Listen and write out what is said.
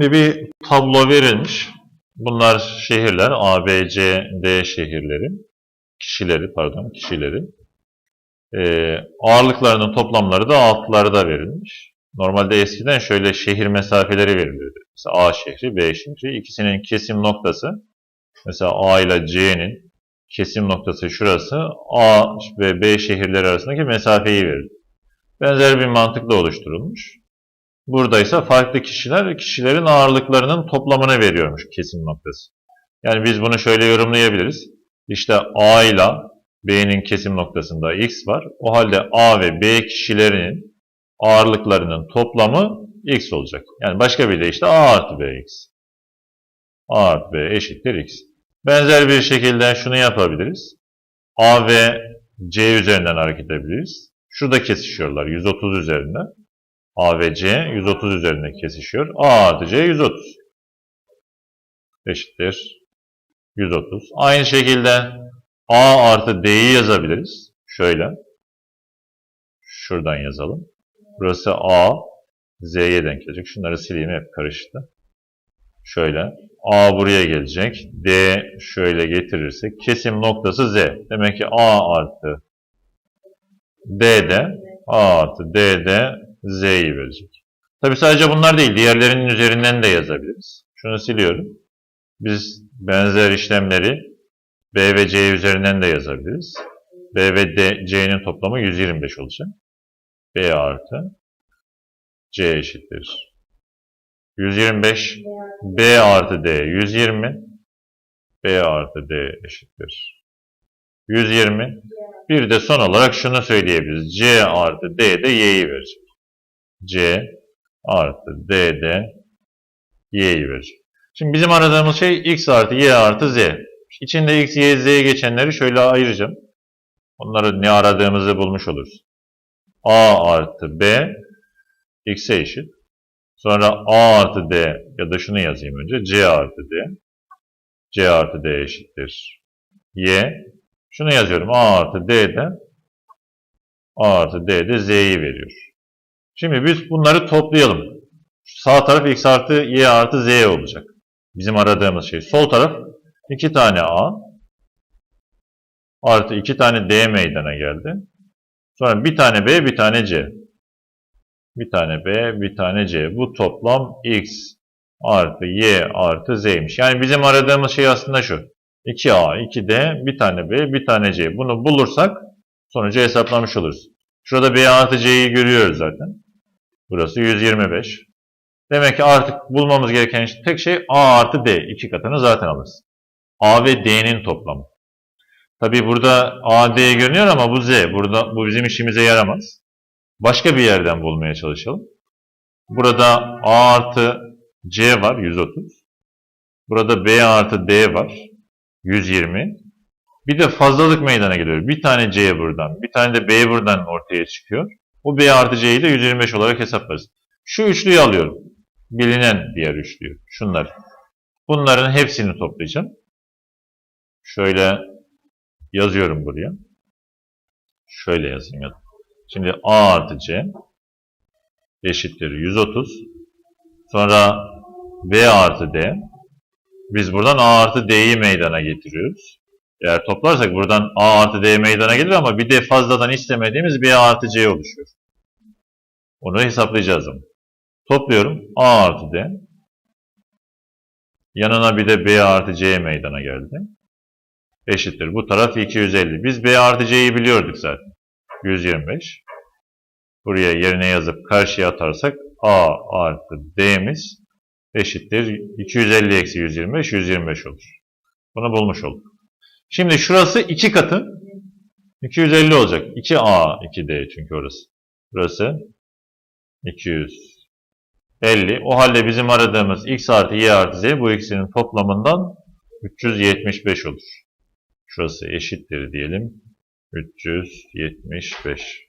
Şimdi bir tablo verilmiş. Bunlar şehirler, A, B, C, D şehirleri. Kişileri, pardon, kişileri. Ee, ağırlıklarının toplamları da altlarda verilmiş. Normalde eskiden şöyle şehir mesafeleri verilirdi. Mesela A şehri, B şehri. İkisinin kesim noktası, mesela A ile C'nin kesim noktası şurası, A ve B şehirleri arasındaki mesafeyi verir. Benzer bir mantıkla oluşturulmuş. Burada ise farklı kişiler, kişilerin ağırlıklarının toplamını veriyormuş kesim noktası. Yani biz bunu şöyle yorumlayabiliriz. İşte A ile B'nin kesim noktasında X var. O halde A ve B kişilerinin ağırlıklarının toplamı X olacak. Yani başka bir deyişle A artı BX. A artı B eşittir X. Benzer bir şekilde şunu yapabiliriz. A ve C üzerinden hareket edebiliriz. Şurada kesişiyorlar 130 üzerinde. A ve C 130 üzerinde kesişiyor. A artı C 130. Eşittir 130. Aynı şekilde A artı D'yi yazabiliriz. Şöyle. Şuradan yazalım. Burası A. Z'ye denk gelecek. Şunları sileyim hep karıştı. Şöyle. A buraya gelecek. D şöyle getirirsek. Kesim noktası Z. Demek ki A artı D'de A artı D'de Z'yi verecek. Tabi sadece bunlar değil. Diğerlerinin üzerinden de yazabiliriz. Şunu siliyorum. Biz benzer işlemleri B ve C üzerinden de yazabiliriz. B ve D, C'nin toplamı 125 olacak. B artı C eşittir. 125 B artı D 120 B artı D eşittir. 120 bir de son olarak şunu söyleyebiliriz. C artı D de Y'yi verecek. C artı D de Y'yi verecek. Şimdi bizim aradığımız şey X artı Y artı Z. İçinde X, Y, Z geçenleri şöyle ayıracağım. Onları ne aradığımızı bulmuş oluruz. A artı B X'e eşit. Sonra A artı D ya da şunu yazayım önce. C artı D. C artı D eşittir. Y. Şunu yazıyorum. A artı D'de A artı D'de Z'yi veriyor. Şimdi biz bunları toplayalım. Sağ taraf X artı Y artı Z olacak. Bizim aradığımız şey. Sol taraf 2 tane A artı 2 tane D meydana geldi. Sonra bir tane B, bir tane C. Bir tane B, bir tane C. Bu toplam X artı Y artı Z'ymiş. Yani bizim aradığımız şey aslında şu. 2A, 2D, bir tane B, bir tane C. Bunu bulursak sonucu hesaplamış oluruz. Şurada B artı C'yi görüyoruz zaten. Burası 125. Demek ki artık bulmamız gereken tek şey A artı D. iki katını zaten alırız. A ve D'nin toplamı. Tabi burada A, D görünüyor ama bu Z. Burada bu bizim işimize yaramaz. Başka bir yerden bulmaya çalışalım. Burada A artı C var 130. Burada B artı D var 120. Bir de fazlalık meydana geliyor. Bir tane C buradan, bir tane de B buradan ortaya çıkıyor. Bu B artı C'yi de 125 olarak hesaplarız. Şu üçlüyü alıyorum. Bilinen diğer üçlüyü. Şunlar. Bunların hepsini toplayacağım. Şöyle yazıyorum buraya. Şöyle yazayım ya. Şimdi A artı C eşittir 130. Sonra B artı D. Biz buradan A artı D'yi meydana getiriyoruz. Eğer toplarsak buradan A artı D meydana gelir ama bir de fazladan istemediğimiz B artı C oluşuyor. Onu hesaplayacağız ama. Topluyorum. A artı D. Yanına bir de B artı C meydana geldi. Eşittir. Bu taraf 250. Biz B artı C'yi biliyorduk zaten. 125. Buraya yerine yazıp karşıya atarsak A artı D'miz eşittir. 250 eksi 125, 125 olur. Bunu bulmuş olduk. Şimdi şurası 2 katı. 250 olacak. 2A, 2D çünkü orası. Burası 250. O halde bizim aradığımız x artı y artı z bu ikisinin toplamından 375 olur. Şurası eşittir diyelim. 375.